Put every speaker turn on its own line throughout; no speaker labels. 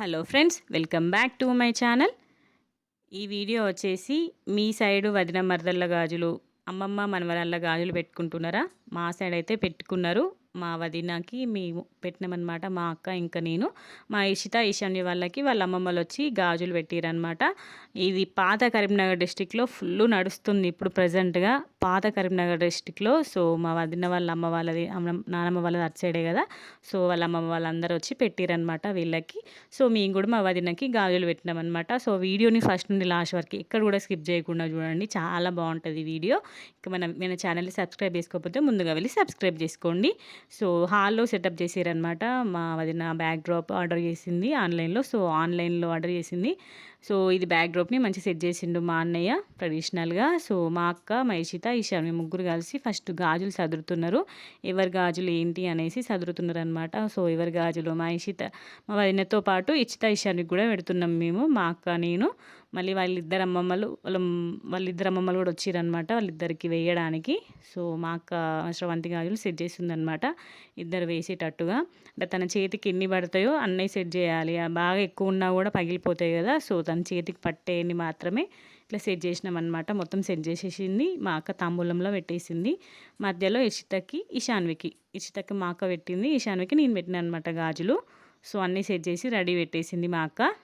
Hello friends welcome back to my channel. ఈ video వచ్చేసి మీ సైడు వదిన మరదళ్ళ గాజులు అమ్మమ్మ మనవరాళ్ళ గాజులు పెట్టుకుంటున్నారా? మా సైడ్ అయితే పెట్టుకున్నారు. మా వదినకి మేము పెట్టినామన్నమాట. మా అక్క ఇంకా నేను మా ఇషిత ఈశాన్య వాళ్ళకి వాళ్ళ అమ్మమ్మలు వచ్చి గాజులు పెట్టిరనమాట ఇది పాత కరీంనగర్ డిస్టిక్లో ఫుల్ నడుస్తుంది ఇప్పుడు ప్రజెంట్గా. పాత కరీంనగర్ డిస్టిక్లో సో మా వదిన వాళ్ళ అమ్మ వాళ్ళది నానమ్మ వాళ్ళది అటు సైడే కదా. సో వాళ్ళ అమ్మమ్మ వాళ్ళందరూ వచ్చి పెట్టిరనమాట వీళ్ళకి. సో మేము కూడా మా వదినకి గాజులు పెట్టినామన్నమాట. సో వీడియోని ఫస్ట్ నుండి లాస్ట్ వరకు ఎక్కడ కూడా స్కిప్ చేయకుండా చూడండి. చాలా బాగుంటుంది వీడియో. ఇంకా మన మన ఛానల్ని సబ్స్క్రైబ్ చేసుకోకపోతే ముందుగా వెళ్ళి సబ్స్క్రైబ్ చేసుకోండి. సో హాల్లో సెటప్ చేసారనమాట మా వదిన బ్యాక్ డ్రాప్ ఆర్డర్ చేసింది ఆన్లైన్లో. సో ఆన్లైన్లో ఆర్డర్ చేసింది. సో ఇది బ్యాక్ డ్రాప్ని మంచి సెట్ చేసిండు మా అన్నయ్య ట్రెడిషనల్గా. సో మా అక్క మహేషిత ఈశాన్ మేము ముగ్గురు కలిసి ఫస్ట్ గాజులు సదురుతున్నారు. ఎవరి గాజులు ఏంటి అనేసి సదురుతున్నారు అనమాట సో ఎవరి గాజులు? మా ఇషిత మా వదినతో పాటు ఇచ్చిత ఈశాన్కి కూడా పెడుతున్నాం మేము. మా అక్క నేను. మళ్ళీ వాళ్ళిద్దరు అమ్మమ్మలు వాళ్ళ వాళ్ళిద్దరు అమ్మమ్మలు కూడా వచ్చిరనమాట వాళ్ళిద్దరికి వేయడానికి. సో మా అక్క శ్రవంతి గాజులు సెట్ చేసిందనమాట ఇద్దరు వేసేటట్టుగా. అంటే తన చేతికి ఎన్ని పడతాయో అన్నీ సెట్ చేయాలి. బాగా ఎక్కువ ఉన్నా కూడా పగిలిపోతాయి కదా. సో తన చేతికి పట్టేయని మాత్రమే ఇట్లా సెట్ చేసినాం మొత్తం సెట్ చేసేసింది మా అక్క తాంబూలంలో పెట్టేసింది. మధ్యలో ఇషితకి ఇషాన్వికి. ఇషితకి మా అక్క పెట్టింది. ఇషాన్వికి నేను పెట్టిన అనమాట గాజులు. సో అన్నీ సెట్ చేసి రెడీ పెట్టేసింది మా అక్క.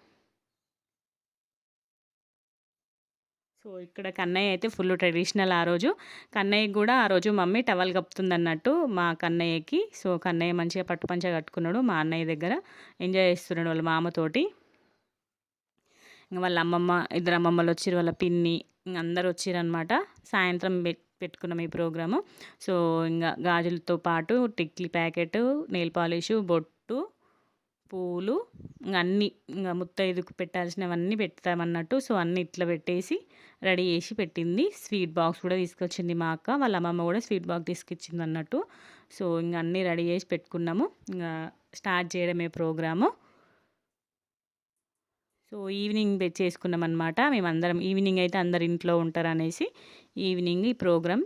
సో ఇక్కడ కన్నయ్య అయితే ఫుల్ ట్రెడిషనల్ ఆ రోజు. కన్నయ్యకి కూడా ఆ రోజు మమ్మీ టవల్ కప్పుతుందన్నట్టు మా కన్నయ్యకి. సో కన్నయ్య మంచిగా పట్టుపంచ కట్టుకున్నాడు మా అన్నయ్య దగ్గర. ఎంజాయ్ చేస్తున్నాడు వాళ్ళ మామతోటి. ఇంకా వాళ్ళ అమ్మమ్మ ఇద్దరు అమ్మమ్మలు వచ్చిర్రు వాళ్ళ పిన్ని ఇంక అందరు వచ్చిరనమాట సాయంత్రం పెట్టుకున్నాం ఈ ప్రోగ్రాము. సో ఇంకా గాజులతో పాటు టిక్లీ ప్యాకెట్ నెయిల్ పాలిష్ బొట్టు పూలు ఇంకా అన్నీ ఇంకా ముత్తైదుకు పెట్టాల్సినవన్నీ పెడతామన్నట్టు సో అన్నీ ఇట్లా పెట్టేసి రెడీ చేసి పెట్టింది. స్వీట్ బాక్స్ కూడా తీసుకొచ్చింది మా అక్క వాళ్ళ అమ్మమ్మ కూడా స్వీట్ బాక్స్ తీసుకొచ్చింది అన్నట్టు. సో ఇంకా అన్నీ రెడీ చేసి పెట్టుకున్నాము. ఇంకా స్టార్ట్ చేయడమే ప్రోగ్రాము. సో ఈవినింగ్ చేసుకున్నాం అనమాట మేమందరం ఈవినింగ్ అయితే అందరు ఇంట్లో ఉంటారు అనేసి ఈవినింగ్ ఈ ప్రోగ్రామ్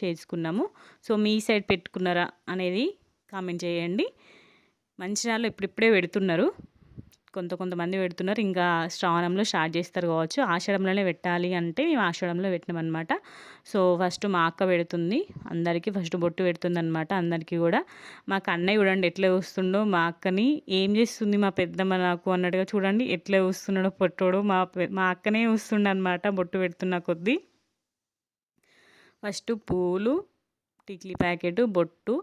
చేసుకున్నాము. సో మీ సైడ్ పెట్టుకున్నారా అనేది కామెంట్ చేయండి. మంచిర్యాలలో ఇప్పుడిప్పుడే పెడుతున్నారు. కొంత కొంతమంది పెడుతున్నారు. ఇంకా శ్రావణంలో స్టార్ట్ చేస్తారు కావచ్చు. ఆషాఢంలోనే పెట్టాలి అంటే మేము ఆషాఢంలో పెట్టినామన్నమాట సో ఫస్ట్ మా అక్క పెడుతుంది. అందరికీ ఫస్ట్ బొట్టు పెడుతుంది అనమాట అందరికీ కూడా. మాకు అన్నయ్య చూడండి ఎట్లా వస్తుండో మా అక్కని ఏం చేస్తుంది మా పెద్దమ్మ నాకు అన్నట్టుగా చూడండి ఎట్లా వస్తున్నాడో పొట్టోడు. మా మా అక్కనే వస్తుండనమాట బొట్టు పెడుతున్న కొద్దీ. ఫస్ట్ పూలు టిక్లీ ప్యాకెట్ బొట్టు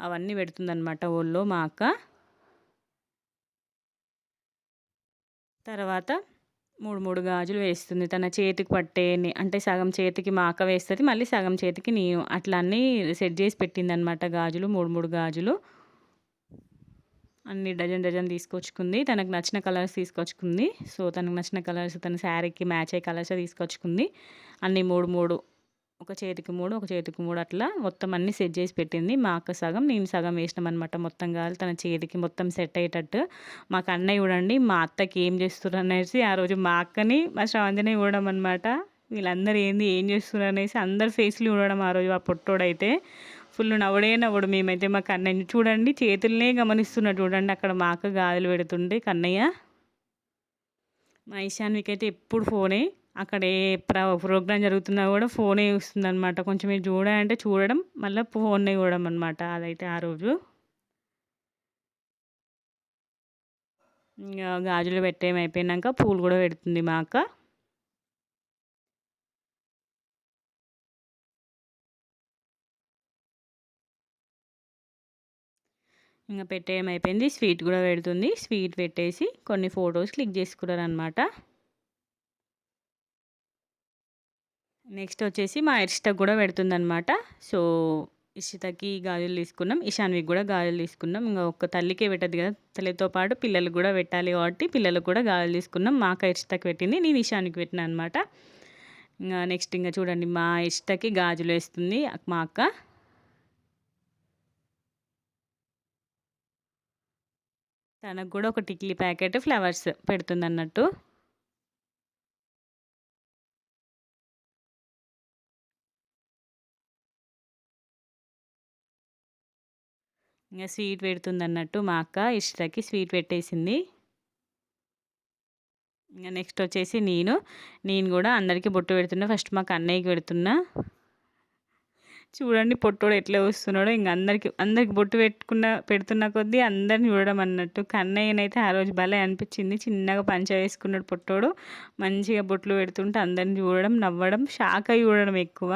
అవన్నీ పెడుతుందనమాట ఒళ్ళో మా అక్క. తర్వాత మూడు మూడు గాజులు వేస్తుంది. తన చేతికి పట్టే అంటే సగం చేతికి మా అక్క వేస్తుంది మళ్ళీ సగం చేతికి నేను అట్లా అన్నీ సెట్ చేసి పెట్టింది అనమాట గాజులు మూడు మూడు గాజులు. అన్ని డజన్ డజన్ తీసుకొచ్చుకుంది. తనకు నచ్చిన కలర్స్ తీసుకొచ్చుకుంది. సో తనకు నచ్చిన కలర్స్ తన శారీకి మ్యాచ్ అయ్యే కలర్స్ తీసుకొచ్చుకుంది. అన్ని మూడు మూడు ఒక చేతికి మూడు ఒక చేతికి మూడు అట్లా మొత్తం అన్ని సెట్ చేసి పెట్టింది. మా అక్క సగం నేను సగం వేసినాం అనమాట మొత్తం కాదు తన చేతికి మొత్తం సెట్ అయ్యేటట్టు. మాకు అన్నయ్య చూడండి మా అత్తకి ఏం చేస్తున్నారు అనేసి ఆ రోజు మా అక్కని మా శ్రావంతిని చూడడం అనమాట వీళ్ళందరూ ఏంది ఏం చేస్తున్నారు అనేసి అందరు ఫేస్లు చూడడం ఆ రోజు ఆ పొట్టోడైతే. ఫుల్ నవ్వుడే నవ్వుడు మేమైతే. మా కన్నయ్య చూడండి చేతులనే గమనిస్తున్నా చూడండి. అక్కడ మా అక్క గాదులు పెడుతుండే కన్నయ్య. మా ఈశాన్వికి అయితే ఎప్పుడు ఫోనే అక్కడ ఏ ప్ర ప్రోగ్రామ్ జరుగుతున్నా కూడా ఫోనే చూస్తుంది అనమాట కొంచెం మీరు చూడాలంటే చూడడం మళ్ళీ ఫోన్నే చూడడం అనమాట అదైతే ఆ రోజు. ఇంకా గాజులు పెట్టేమైపోయినాక పూలు కూడా పెడుతుంది మా అక్క. ఇంకా పెట్టేయమైపోయింది స్వీట్ కూడా పెడుతుంది. స్వీట్ పెట్టేసి కొన్ని ఫొటోస్ క్లిక్ చేసుకున్నారు అనమాట నెక్స్ట్ వచ్చేసి మా ఇష్టకు కూడా పెడుతుందనమాట సో ఇషితకి గాజులు తీసుకున్నాం. ఇషాన్వికి కూడా గాజులు తీసుకున్నాం. ఇంకా ఒక్క తల్లికే పెట్టదు కదా. తల్లితో పాటు పిల్లలకు కూడా పెట్టాలి కాబట్టి పిల్లలకు కూడా గాజులు తీసుకున్నాం. మాక ఇష్టకి పెట్టింది. నేను ఇషాన్వికి పెట్టిన అనమాట ఇంకా నెక్స్ట్ ఇంకా చూడండి మా ఇష్టకి గాజులు వేస్తుంది మా అక్క. తనకు కూడా ఒక టిక్లీ ప్యాకెట్ ఫ్లవర్స్ పెడుతుంది అన్నట్టు. ఇంకా స్వీట్ పెడుతుంది అన్నట్టు మా అక్క ఇష్టకి స్వీట్ పెట్టేసింది. ఇంకా నెక్స్ట్ వచ్చేసి నేను నేను కూడా అందరికీ బొట్టు పెడుతున్నా. ఫస్ట్ మాకు అన్నయ్యకి పెడుతున్నా. చూడండి పొట్టోడు ఎట్లా వస్తున్నాడో ఇంక అందరికి అందరికి బొట్టు పెట్టుకున్న పెడుతున్న కొద్దీ అందరిని చూడడం అన్నట్టు. కన్నయ్యనైతే ఆ రోజు భలే అనిపించింది. చిన్నగా పంచ వేసుకున్నాడు పొట్టోడు. మంచిగా బొట్లు పెడుతుంటే అందరిని చూడడం నవ్వడం షాక్ అయ్యి చూడడం ఎక్కువ.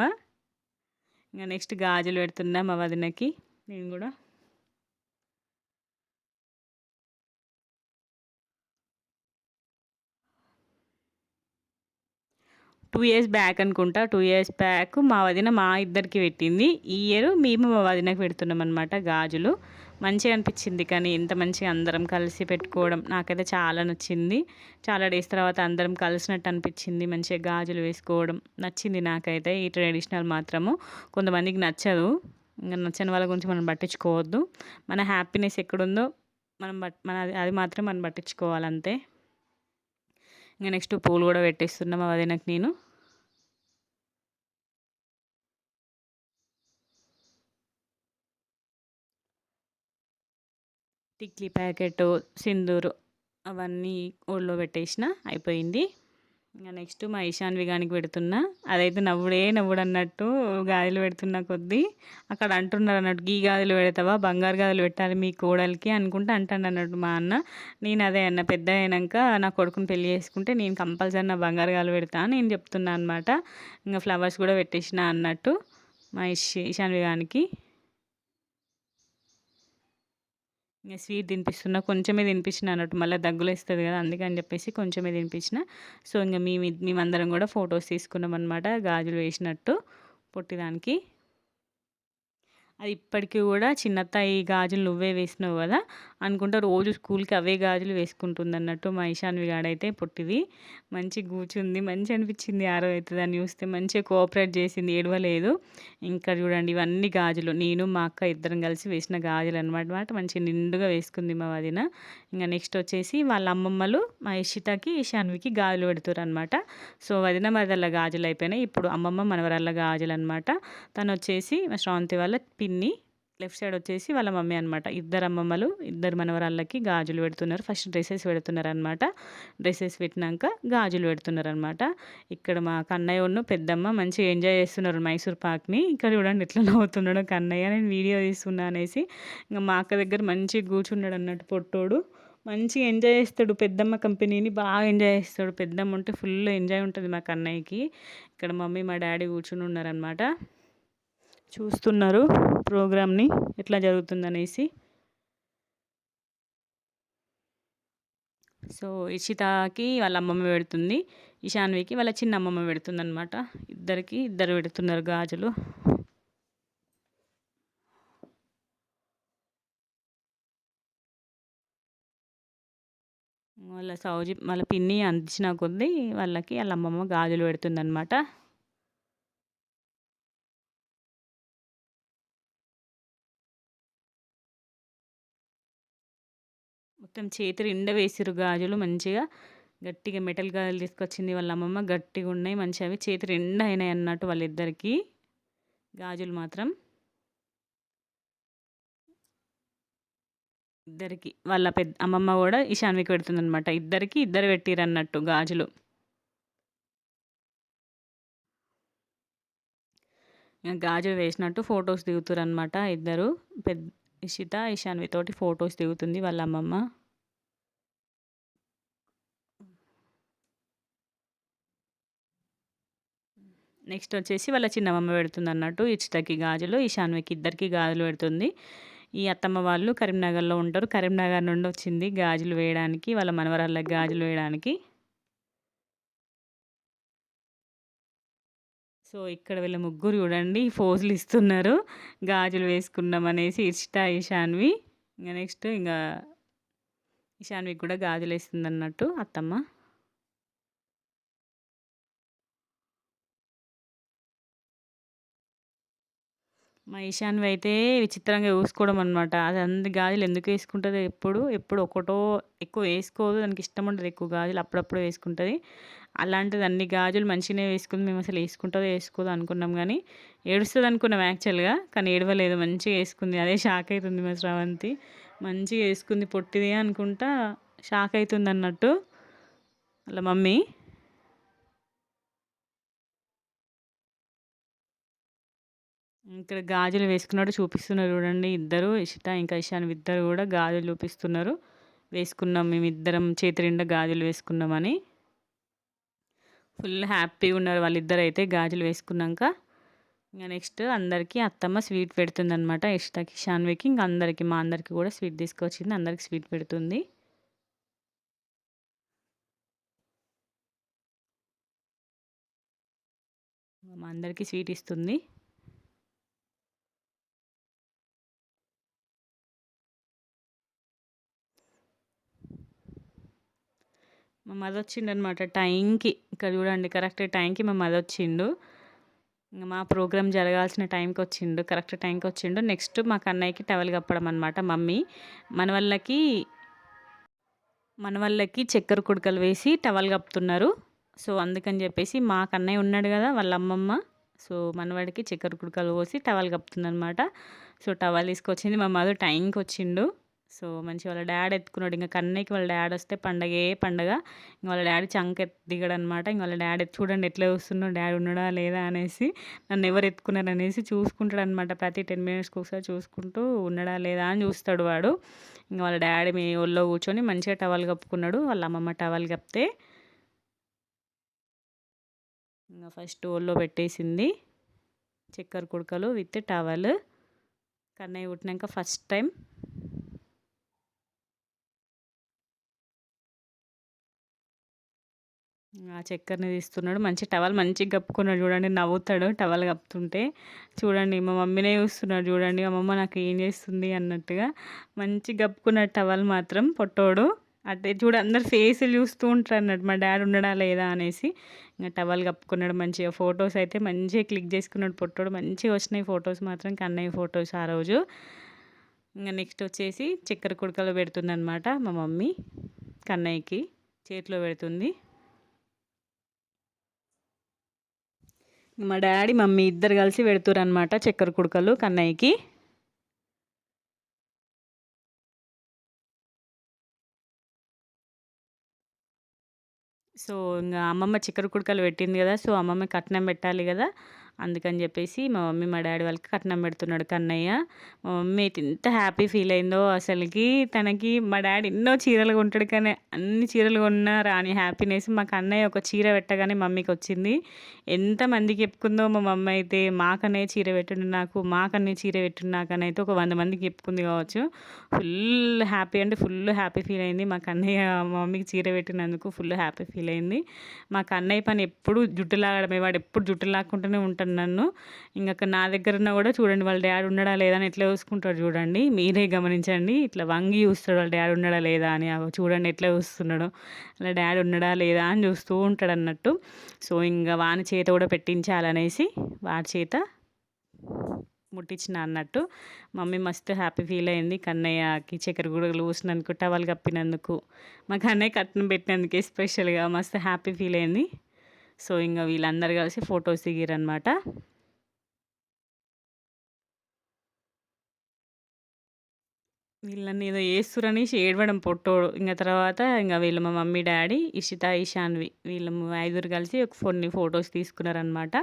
ఇంకా నెక్స్ట్ గాజులు పెడుతున్నా మా వదినకి. నేను కూడా టూ ఇయర్స్ బ్యాక్ అనుకుంటా టూ ఇయర్స్ బ్యాక్ మా వదిన మా ఇద్దరికి పెట్టింది. ఈ ఇయర్ మేము మా వదినకి పెడుతున్నాం అనమాట గాజులు. మంచిగా అనిపించింది కానీ ఎంత మంచిగా అందరం కలిసి పెట్టుకోవడం నాకైతే చాలా నచ్చింది. చాలా డేస్ తర్వాత అందరం కలిసినట్టు అనిపించింది మంచిగా గాజులు వేసుకోవడం. నచ్చింది నాకైతే ఈ ట్రెడిషనల్ మాత్రము. కొంతమందికి నచ్చదు. ఇంకా నచ్చని వాళ్ళ గురించి మనం పట్టించుకోవద్దు. మన హ్యాపీనెస్ ఎక్కడుందో మనం బట్ మన అది మాత్రం మనం పట్టించుకోవాలంతే. ఇంకా నెక్స్ట్ పూలు కూడా పెట్టేస్తున్నాం అదే వదినకి నేను. టిక్లీ ప్యాకెట్ సింధూరు అవన్నీ ఊళ్ళో పెట్టేసిన అయిపోయింది. ఇంకా నెక్స్ట్ మా ఈశాన్ విగానికి పెడుతున్నా. అదైతే నవ్వుడే నవ్వుడు అన్నట్టు గాజులు పెడుతున్న కొద్దీ. అక్కడ అంటున్నారు అన్నట్టు గీ గాజులు పెడతావా? బంగారు గాజులు పెట్టాలి మీ కోడలికి అనుకుంటే అంటాను అన్నట్టు మా అన్న. నేను అదే అన్న పెద్ద అయినాక నా కొడుకుని పెళ్ళి చేసుకుంటే నేను కంపల్సరీ నా బంగారు గాజులు పెడతా నేను చెప్తున్నా అనమాట ఇంకా ఫ్లవర్స్ కూడా పెట్టేసిన అన్నట్టు మా ఇష్ ఈశాన్ గానికి ఇంకా స్వీట్ తినిపిస్తున్నా కొంచెమే తినిపించిన అన్నట్టు మళ్ళీ దగ్గులు వేస్తుంది కదా అందుకని చెప్పేసి కొంచెమే తినిపించిన. సో ఇంకా మేము మేమందరం కూడా ఫొటోస్ తీసుకున్నాం అనమాట గాజులు వేసినట్టు పొట్టిదానికి. అది ఇప్పటికీ కూడా చిన్నత్త ఈ గాజులు నువ్వే వేసినావు కదా అనుకుంటా రోజు స్కూల్కి అవే గాజులు వేసుకుంటుంది అన్నట్టు మా ఈశాన్వి గాడైతే పుట్టిది. మంచి కూర్చుంది మంచి అనిపించింది ఆరో అవుతుంది అని చూస్తే. మంచిగా కోఆపరేట్ చేసింది ఏడవలేదు. ఇంకా చూడండి ఇవన్నీ గాజులు. నేను మా అక్క ఇద్దరం కలిసి వేసిన గాజులు అనమాట మంచి నిండుగా వేసుకుంది మా వదిన. ఇంకా నెక్స్ట్ వచ్చేసి వాళ్ళ అమ్మమ్మలు మా ఇషితకి ఇషాన్వికి గాజులు పెడుతారు అనమాట సో వదిన మరదల్ల గాజులు అయిపోయినాయి. ఇప్పుడు అమ్మమ్మ మనవరాళ్ళ గాజులు అనమాట తను వచ్చేసి మా శ్రాంతి వాళ్ళ పిన్ని లెఫ్ట్ సైడ్ వచ్చేసి వాళ్ళ మమ్మీ అనమాట ఇద్దరు అమ్మమ్మలు ఇద్దరు మనవరాళ్ళకి గాజులు పెడుతున్నారు. ఫస్ట్ డ్రెస్సెస్ పెడుతున్నారు అనమాట డ్రెస్సెస్ పెట్టినాక గాజులు పెడుతున్నారు అనమాట ఇక్కడ మా కన్నయ్య ఉన్న పెద్దమ్మ మంచిగా ఎంజాయ్ చేస్తున్నారు మైసూర్ పాక్ని. ఇక్కడ చూడండి ఎట్లా నవ్వుతున్నాడు కన్నయ్య. నేను వీడియో తీస్తున్నా అనేసి ఇంకా మా అక్క దగ్గర మంచిగా కూర్చున్నాడు అన్నట్టు పొట్టోడు. మంచిగా ఎంజాయ్ చేస్తాడు. పెద్దమ్మ కంపెనీని బాగా ఎంజాయ్ చేస్తాడు. పెద్దమ్మ ఉంటే ఫుల్ ఎంజాయ్ ఉంటుంది మా కన్నయ్యకి. ఇక్కడ మమ్మీ మా డాడీ కూర్చుని ఉన్నారనమాట చూస్తున్నారు ప్రోగ్రామ్ని ఎట్లా జరుగుతుందనేసి. సో ఇషితాకి వాళ్ళ అమ్మమ్మ పెడుతుంది. ఇషాన్వికి వాళ్ళ చిన్న అమ్మమ్మ పెడుతుంది అనమాట ఇద్దరికి ఇద్దరు పెడుతున్నారు గాజులు. వాళ్ళ సౌజీ వాళ్ళ పిన్ని అందించిన కొద్దీ వాళ్ళకి వాళ్ళ అమ్మమ్మ గాజులు పెడుతుంది మొత్తం చేతి నిండా వేసిరు గాజులు మంచిగా. గట్టిగా మెటల్ గాజులు తీసుకొచ్చింది వాళ్ళ అమ్మమ్మ. గట్టిగా ఉన్నాయి మంచిగా అవి. చేతి నిండా అయినాయి అన్నట్టు వాళ్ళిద్దరికి. గాజులు మాత్రం ఇద్దరికి. వాళ్ళ పెద్ద అమ్మమ్మ కూడా ఈశాన్వికి పెడుతుందనమాట ఇద్దరికి ఇద్దరు పెట్టిరు అన్నట్టు గాజులు. గాజులు వేసినట్టు ఫొటోస్ దిగుతారు అనమాట ఇద్దరు. పెద్ద ఇషిత ఇషాన్వి తోటి ఫొటోస్ దిగుతుంది వాళ్ళ అమ్మమ్మ. నెక్స్ట్ వచ్చేసి వాళ్ళ చిన్నమ్మమ్మ పెడుతుంది అన్నట్టు ఇచ్చితకి గాజులు ఇషాన్వికి ఇద్దరికి గాజులు పెడుతుంది. ఈ అత్తమ్మ వాళ్ళు కరీంనగర్లో ఉంటారు. కరీంనగర్ నుండి వచ్చింది గాజులు వేయడానికి వాళ్ళ మనవరాళ్ళకి గాజులు వేయడానికి. సో ఇక్కడ వీళ్ళ ముగ్గురు చూడండి ఫోజులు ఇస్తున్నారు. గాజులు వేసుకున్నాం అనేసి ఇష్ట ఈశాన్వి ఇంకా నెక్స్ట్ ఇంకా ఈశాన్వికి కూడా గాజులు వేస్తుంది అన్నట్టు అత్తమ్మ. మా ఈశాన్వి అయితే విచిత్రంగా చూసుకోవడం అనమాట అది అన్ని గాజులు ఎందుకు వేసుకుంటుంది ఎప్పుడు? ఎప్పుడు ఒకటో ఎక్కువ వేసుకోదు. దానికి ఇష్టం ఉంటుంది ఎక్కువ గాజులు. అప్పుడప్పుడు వేసుకుంటుంది. అలాంటిది అన్ని గాజులు మంచిగానే వేసుకుంది. మేము అసలు వేసుకుంటుందో వేసుకోదు అనుకున్నాం కానీ ఏడుస్తుంది అనుకున్నాం యాక్చువల్గా. కానీ ఏడవలేదు. మంచిగా వేసుకుంది. అదే షాక్ అవుతుంది మా శ్రావంతి మంచిగా వేసుకుంది పొట్టిది అనుకుంటా షాక్ అవుతుంది అన్నట్టు. అలా మమ్మీ ఇక్కడ గాజులు వేసుకున్నాడు చూపిస్తున్నారు చూడండి. ఇద్దరు ఇషిత ఇంకా ఇషాన్ ఇద్దరు కూడా గాజులు చూపిస్తున్నారు. వేసుకున్నాం మేమిద్దరం చేతి నిండా గాజులు వేసుకున్నామని. ఫుల్ హ్యాపీగా ఉన్నారు వాళ్ళిద్దరు అయితే గాజులు వేసుకున్నాక. ఇంకా నెక్స్ట్ అందరికీ అత్తమ్మ స్వీట్ పెడుతుంది అనమాట ఇష్టకి షాన్వికి ఇంకా అందరికీ మా అందరికీ కూడా స్వీట్ తీసుకొచ్చింది. అందరికి స్వీట్ పెడుతుంది. మా అందరికీ స్వీట్ ఇస్తుంది. మా మదొచ్చిండు అనమాట టైంకి. ఇక్కడ చూడండి కరెక్ట్ టైంకి మా మద వచ్చిండు. ఇంకా మా ప్రోగ్రామ్ జరగాల్సిన టైంకి వచ్చిండు కరెక్ట్ టైంకి వచ్చిండు. నెక్స్ట్ మా కన్నయ్యకి టవల్ కప్పడం అనమాట మమ్మీ. మన వాళ్ళకి మన వాళ్ళకి చక్కెర కుడకలు వేసి టవల్ కప్పుతున్నారు. సో అందుకని చెప్పేసి మా కన్నయ్య ఉన్నాడు కదా వాళ్ళ అమ్మమ్మ. సో మనవాడికి చక్కెర కుడకలు పోసి టవల్ కప్పుతుందనమాట సో టవల్ తీసుకొచ్చింది మా మాధు టైంకి వచ్చిండు. సో మంచి వాళ్ళ డాడ్ ఎత్తుకున్నాడు. ఇంకా కన్నయ్యకి వాళ్ళ డాడ్ వస్తే పండగే పండగ. ఇంక వాళ్ళ డాడీ చంక దిగడు అనమాట ఇంక వాళ్ళ డాడీ చూడండి ఎట్లా వస్తున్నాడు డాడీ ఉన్నాడా లేదా అనేసి నన్ను ఎవరు ఎత్తుకున్నారు అనేసి చూసుకుంటాడు అనమాట ప్రతి టెన్ మినిట్స్కి ఒకసారి చూసుకుంటూ ఉన్నాడా లేదా అని చూస్తాడు వాడు. ఇంకా వాళ్ళ డాడీ మీ ఒళ్ళో కూర్చొని మంచిగా టవల్ కప్పుకున్నాడు. వాళ్ళ అమ్మమ్మ టవల్ కప్పితే ఇంకా ఫస్ట్ ఒళ్ళో పెట్టేసింది. చక్కెర కుడకలు విత్ టవల్. కన్నయ్య పుట్టినాక ఫస్ట్ టైం ఆ చక్కెరని తీస్తున్నాడు. మంచి టవల్ మంచిగా కప్పుకున్నాడు చూడండి. నవ్వుతాడు టవల్ కప్పుతుంటే. చూడండి మా మమ్మీనే చూస్తున్నాడు చూడండి. మా అమ్మమ్మ నాకు ఏం చేస్తుంది అన్నట్టుగా. మంచి కప్పుకున్నాడు టవల్ మాత్రం పొట్టోడు. అంటే చూడ అందరు ఫేసులు చూస్తూ ఉంటారు అన్నట్టు. మా డాడీ ఉండడా లేదా అనేసి ఇంకా టవల్ కప్పుకున్నాడు మంచిగా. ఫొటోస్ అయితే మంచిగా క్లిక్ చేసుకున్నాడు పొట్టోడు. మంచిగా వచ్చినాయి ఫొటోస్ మాత్రం కన్నయ్య ఫొటోస్ ఆ రోజు. ఇంకా నెక్స్ట్ వచ్చేసి చక్కెర కుడకలో పెడుతుందనమాట మా మమ్మీ. కన్నయ్యకి చేతిలో పెడుతుంది. మా డాడీ మమ్మీ ఇద్దరు కలిసి పెడుతురనమాట చక్కెర కుడకలు కన్నయ్యకి. సో ఇంకా అమ్మమ్మ చక్కెర కుడకలు పెట్టింది కదా సో అమ్మమ్మ కట్నం పెట్టాలి కదా. అందుకని చెప్పేసి మా మమ్మీ మా డాడీ వాళ్ళకి కట్నం పెడుతున్నాడు కన్నయ్య. మా మమ్మీ అయితే ఎంత హ్యాపీ ఫీల్ అయిందో అసలుకి. తనకి మా డాడీ ఎన్నో చీరలు కొంటాడు కానీ అన్ని చీరలు కొన్నా రాని హ్యాపీనెస్. మా కన్నయ్య ఒక చీర పెట్టగానే మమ్మీకి వచ్చింది. ఎంతమందికి చెప్పుకుందో మా మమ్మీ అయితే మాకనే చీర పెట్టండి నాకు మాకనే చీర పెట్టండి నాకని అయితే ఒక వంద మందికి చెప్పుకుంది కావచ్చు. ఫుల్ హ్యాపీ అంటే ఫుల్ హ్యాపీ ఫీల్ అయింది. మా కన్నయ్య మా మమ్మీకి చీర పెట్టినందుకు ఫుల్ హ్యాపీ ఫీల్ అయింది. మా కన్నయ్య పని ఎప్పుడు జుట్టు లాగడమే వాడు ఎప్పుడు జుట్టు లాక్కుంటూనే ఉంటాడు. అంటాడు నన్ను. ఇంకా నా దగ్గర ఉన్న కూడా చూడండి వాళ్ళ డాడీ ఉన్నాడా లేదా అని ఎట్లా చూసుకుంటాడు చూడండి. మీరే గమనించండి. ఇట్లా వంగి చూస్తాడు వాళ్ళ డాడీ ఉన్నాడా లేదా అని. చూడండి ఎట్లా చూస్తున్నాడు. అలా డాడీ ఉన్నాడా లేదా అని చూస్తూ ఉంటాడు అన్నట్టు. సో ఇంకా వాని చేత కూడా పెట్టించాలనేసి వాడి చేత ముట్టించిన అన్నట్టు. మమ్మీ మస్తు హ్యాపీ ఫీల్ అయింది. కన్నయ్యకి చక్కెర గుడగలు కూసినందుకు టవల్ కప్పినందుకు. మా కన్నయ్య కట్నం పెట్టినందుకే స్పెషల్గా మస్తు హ్యాపీ ఫీల్ అయింది. సో ఇంకా వీళ్ళందరూ కలిసి ఫొటోస్ దిగిరనమాట వీళ్ళని ఏదో వేస్తురని ఏడవడం పొట్టోడు ఇంకా తర్వాత ఇంకా వీళ్ళు మా మమ్మీ డాడీ ఇషిత ఇషాన్వి వీళ్ళు ఐదుగురు కలిసి ఒక కొన్ని ఫొటోస్ తీసుకున్నారనమాట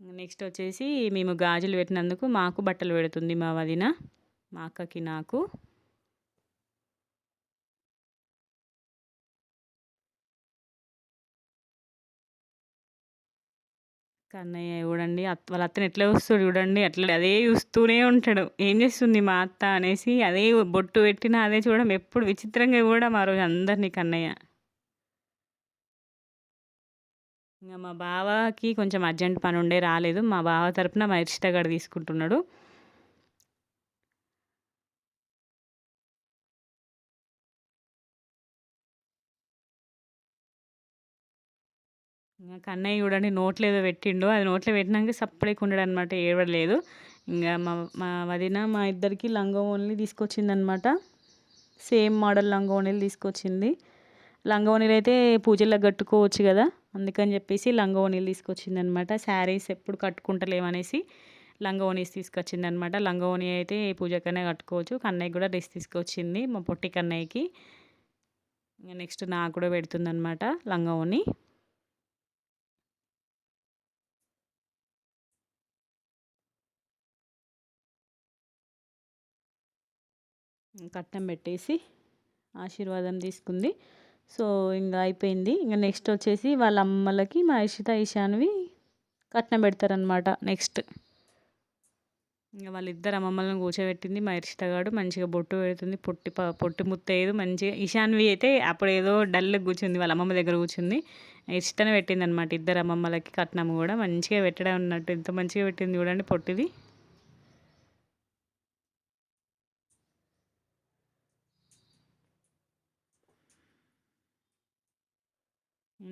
నెక్స్ట్ వచ్చేసి మేము గాజులు పెట్టినందుకు మాకు బట్టలు పెడుతుంది మా వదిన మా అక్కకి నాకు. కన్నయ్య చూడండి అత్త వాళ్ళ అత్తని ఎట్లా చూస్తాడు చూడండి అట్లా అదే చూస్తూనే ఉంటాడు. ఏం చేస్తుంది మా అత్త అనేసి అదే బొట్టు పెట్టినా అదే చూడడం ఎప్పుడు విచిత్రంగా కూడా మా రోజు అందరినీ కన్నయ్య. ఇంకా మా బావకి కొంచెం అర్జెంట్ పని ఉండే రాలేదు. మా బావ తరపున మా ఇష్టగాడు తీసుకుంటున్నాడు. కన్నయ్య చూడండి నోట్లో ఏదో పెట్టిండు. అది నోట్లో పెట్టినాక సప్పడేకి ఉండడు అనమాట ఏడవలేదు. ఇంకా మా మా వదిన మా ఇద్దరికి లంగా ఓన్లీ తీసుకొచ్చిందనమాట. సేమ్ మోడల్ లంగా ఓనీలు తీసుకొచ్చింది. లంగా ఓనీలు అయితే పూజల్లో కట్టుకోవచ్చు కదా అందుకని చెప్పేసి లంగా ఓనీలు తీసుకొచ్చింది అనమాట శారీస్ ఎప్పుడు కట్టుకుంటలేమనేసి లంగోనీస్ తీసుకొచ్చింది అనమాట లంగోని అయితే పూజకనే కట్టుకోవచ్చు. కన్నయ్య కూడా డ్రెస్ తీసుకొచ్చింది మా పొట్టి కన్నయ్యకి. ఇంకా నెక్స్ట్ నాకు కూడా పెడుతుంది అనమాట లంగోని కట్నం పెట్టేసి ఆశీర్వాదం తీసుకుంది. సో ఇంకా అయిపోయింది. ఇంకా నెక్స్ట్ వచ్చేసి వాళ్ళ అమ్మలకి మా ఇషిత ఇషాన్వి కట్నం పెడతారనమాట నెక్స్ట్. ఇంకా వాళ్ళిద్దరు అమ్మమ్మలను కూర్చోబెట్టింది మా ఇర్షిత గారు మంచిగా బొట్టు పెడుతుంది. పొట్టి పొట్టి ముత్తేదు మంచిగా ఇషాన్వి అయితే అప్పుడు ఏదో డల్ కూర్చుంది. వాళ్ళ అమ్మమ్మ దగ్గర కూర్చుంది. ఇష్టనే పెట్టింది అనమాట ఇద్దరు అమ్మమ్మలకి కట్నం కూడా. మంచిగా పెట్టడం ఉన్నట్టు ఎంత మంచిగా పెట్టింది చూడండి పొట్టిది.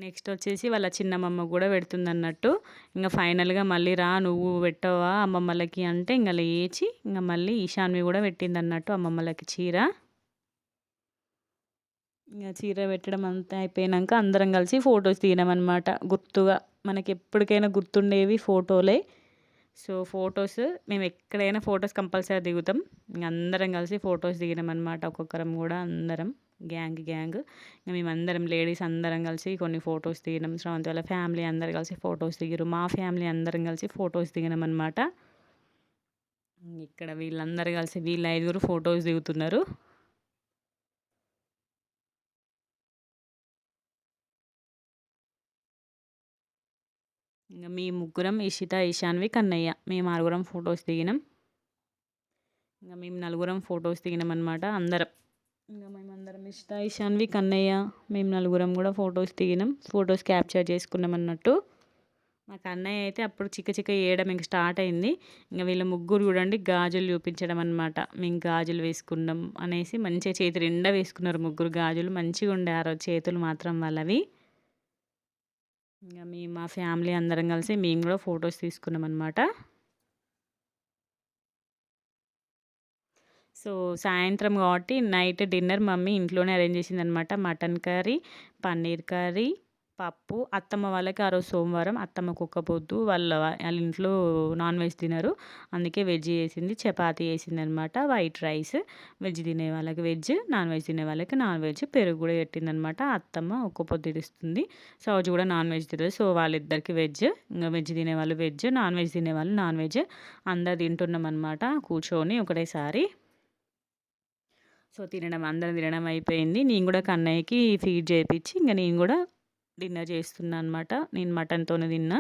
నెక్స్ట్ వచ్చేసి వాళ్ళ చిన్నమ్మమ్మ కూడా పెడుతుంది అన్నట్టు ఇంకా ఫైనల్గా మళ్ళీ రా నువ్వు పెట్టవా అమ్మమ్మలకి అంటే ఇంకా లేచి ఇంకా మళ్ళీ ఈశాన్వి కూడా పెట్టింది అన్నట్టు అమ్మమ్మలకి చీర. ఇంకా చీర పెట్టడం అంతా అయిపోయినాక అందరం కలిసి ఫొటోస్ తీయడం గుర్తుగా మనకి ఎప్పటికైనా గుర్తుండేవి ఫోటోలే. సో ఫొటోస్ మేము ఎక్కడైనా ఫొటోస్ కంపల్సరీ దిగుతాం. ఇంక అందరం కలిసి ఫొటోస్ దిగినాం అనమాట ఒక్కొక్కరం కూడా అందరం. Gang gang. ఇంకా మేమందరం లేడీస్ అందరం కలిసి కొన్ని ఫొటోస్ దిగినాం. శ్రవంతి వాళ్ళ ఫ్యామిలీ అందరు కలిసి ఫొటోస్ దిగారు. మా ఫ్యామిలీ అందరం కలిసి ఫొటోస్ దిగినాం అనమాట ఇక్కడ వీళ్ళందరూ కలిసి వీళ్ళ ఐదుగురు ఫొటోస్ దిగుతున్నారు. ఇంకా మీ ముగ్గురం ఇషిత ఇషాన్వి కన్నయ్య మేము ఆరుగురం ఫొటోస్ దిగినాం. ఇంకా మేము నలుగురం ఫొటోస్ దిగినాం అనమాట అందరం. ఇంకా మేమందరం ఇష్ట ఇషాన్వి కన్నయ్య మేము నలుగురం కూడా ఫొటోస్ దిగినాం. ఫొటోస్ క్యాప్చర్ చేసుకున్నాం అన్నట్టు. మా కన్నయ్య అయితే అప్పుడు చిక్క చిక్క వేయడం ఇంక స్టార్ట్ అయింది. ఇంకా వీళ్ళ ముగ్గురు చూడండి గాజులు చూపించడం అనమాట మేము గాజులు వేసుకున్నాం అనేసి మంచిగా చేతి నిండా వేసుకున్నారు ముగ్గురు గాజులు. మంచిగా ఉండే చేతులు మాత్రం వాళ్ళవి. ఇంకా మేము మా ఫ్యామిలీ అందరం కలిసి మేము కూడా ఫొటోస్ తీసుకున్నాం అనమాట సో సాయంత్రం కాబట్టి నైట్ డిన్నర్ మమ్మీ ఇంట్లోనే అరేంజ్ చేసింది అనమాట మటన్ కర్రీ పన్నీర్ కర్రీ పప్పు. అత్తమ్మ వాళ్ళకి ఆ రోజు సోమవారం అత్తమ్మ కుక్కపోద్దు. వాళ్ళ వాళ్ళ ఇంట్లో నాన్ వెజ్ తినరు. అందుకే వెజ్ చేసింది చపాతి వేసింది అనమాట వైట్ రైస్ వెజ్ తినే వాళ్ళకి వెజ్ నాన్ వెజ్ తినే వాళ్ళకి నాన్ వెజ్. పెరుగు కూడా పెట్టింది అనమాట అత్తమ్మ ఒక్క పొద్దు ఇస్తుంది సౌజు కూడా నాన్ వెజ్ తినదు. సో వాళ్ళిద్దరికి వెజ్ ఇంకా వెజ్ తినే వాళ్ళు వెజ్ నాన్ వెజ్ తినే వాళ్ళు నాన్ వెజ్. అందరు తింటున్నాం అనమాట కూర్చొని ఒకటేసారి సో తినడం అందరం తినడం అయిపోయింది. నేను కూడా కన్నయ్యకి ఫీడ్ చేయించి ఇంకా నేను కూడా డిన్నర్ చేస్తున్నా అనమాట నేను మటన్తోనే తిన్నా.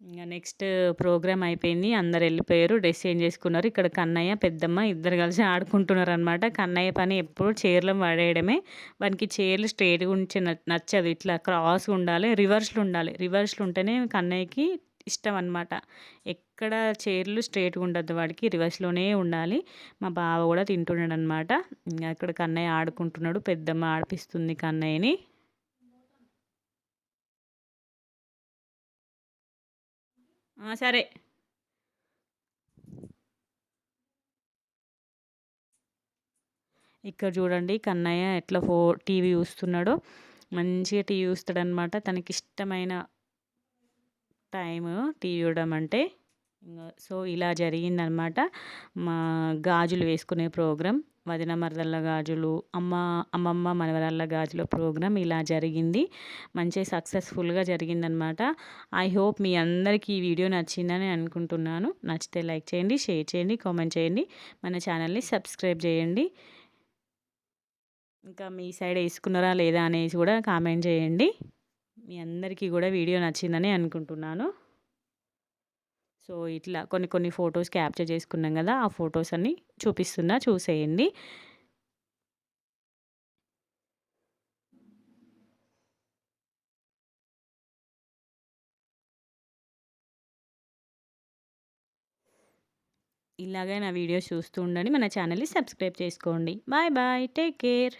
ఇంకా నెక్స్ట్ ప్రోగ్రామ్ అయిపోయింది. అందరు వెళ్ళిపోయారు డ్రెస్ చేంజ్ చేసుకున్నారు. ఇక్కడ కన్నయ్య పెద్దమ్మ ఇద్దరు కలిసి ఆడుకుంటున్నారు అనమాట కన్నయ్య పని ఎప్పుడు చీరలు పడేయడమే వానికి చీరలు స్ట్రేట్గా ఉంచి నచ్చదు. ఇట్లా క్రాస్గా ఉండాలి రివర్స్లో ఉండాలి. రివర్స్లో ఉంటేనే కన్నయ్యకి ఇష్టం అనమాట ఎక్కడ చైర్లు స్ట్రేట్గా ఉండద్దు వాడికి రివర్స్లోనే ఉండాలి. మా బావ కూడా తింటున్నాడు అనమాట ఇంకా అక్కడ కన్నయ్య ఆడుకుంటున్నాడు పెద్దమ్మ ఆడిపిస్తుంది కన్నయ్యని. సరే. ఇక్కడ చూడండి కన్నయ్య ఎట్లా ఫో టీవీ చూస్తున్నాడో. మంచిగా టీవీ చూస్తాడనమాట తనకి ఇష్టమైన టైం టీవీ చూడడం అంటే సో ఇలా జరిగిందనమాట. మా గాజులు వేసుకునే ప్రోగ్రాం వదిన మరదళ్ళ గాజులు అమ్మ అమ్మమ్మ మనవరాళ్ళ గాజుల ప్రోగ్రాం ఇలా జరిగింది. మంచి సక్సెస్ఫుల్గా జరిగిందనమాట. ఐ హోప్ మీ అందరికీ ఈ వీడియో నచ్చిందని అనుకుంటున్నాను. నచ్చితే లైక్ చేయండి షేర్ చేయండి కామెంట్ చేయండి. మన ఛానల్ని సబ్స్క్రైబ్ చేయండి. ఇంకా మీ సైడ్ వేసుకున్నారా లేదా అనేసి కూడా కామెంట్ చేయండి. మీ అందరికీ కూడా వీడియో నచ్చిందని అనుకుంటున్నాను. సో ఇట్లా కొన్ని కొన్ని ఫొటోస్ క్యాప్చర్ చేసుకున్నాం కదా ఆ ఫొటోస్ అన్నీ చూపిస్తున్నా చూసేయండి. ఇలాగే నా వీడియోస్ చూస్తూ ఉండండి మన ఛానల్ని సబ్స్క్రైబ్ చేసుకోండి. Bye bye take care.